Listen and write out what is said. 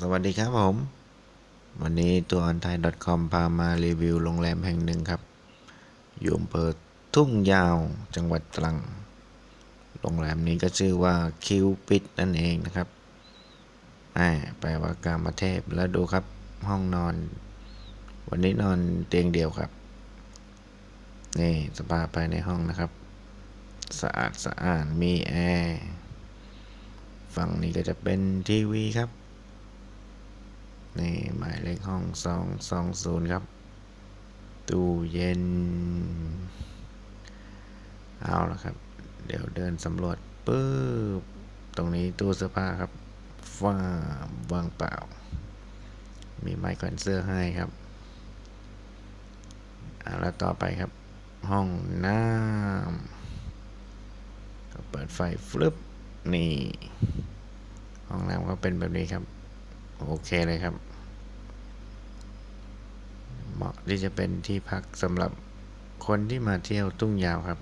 สวัสดีครับผม วันนี้ตัวออนไทย .com พามารีวิวโรงแรมแห่งหนึ่งครับอยู่อำเภอทุ่งยาวจังหวัดตรัง โรงแรมนี้ก็ชื่อว่าคิวปิดนั่นเองนะครับแปลว่ากามาเทพแล้วดูครับห้องนอน วันนี้นอนเตียงเดียวครับ นี่สภาพภายในห้องนะครับ สะอาดสะอาดมีแอร์ฝั่งนี้ก็จะเป็นทีวีครับ นี่หมายเลขห้องสองสองศูนย์ครับ ตู้เย็น เอาละครับ เดี๋ยวเดินสำรวจปึ๊บ ตรงนี้ตู้เสื้อผ้าครับฟ้าว่างเปล่า มีไม้แขวนเสื้อให้ครับเอาแล้วต่อไปครับ ห้องน้ำก็เปิดไฟฟลึบนี่ ห้องน้ำก็เป็นแบบนี้ครับ โอเคเลยครับ เหมาะที่จะเป็นที่พักสำหรับคนที่มาเที่ยวตุ้งยาวครับ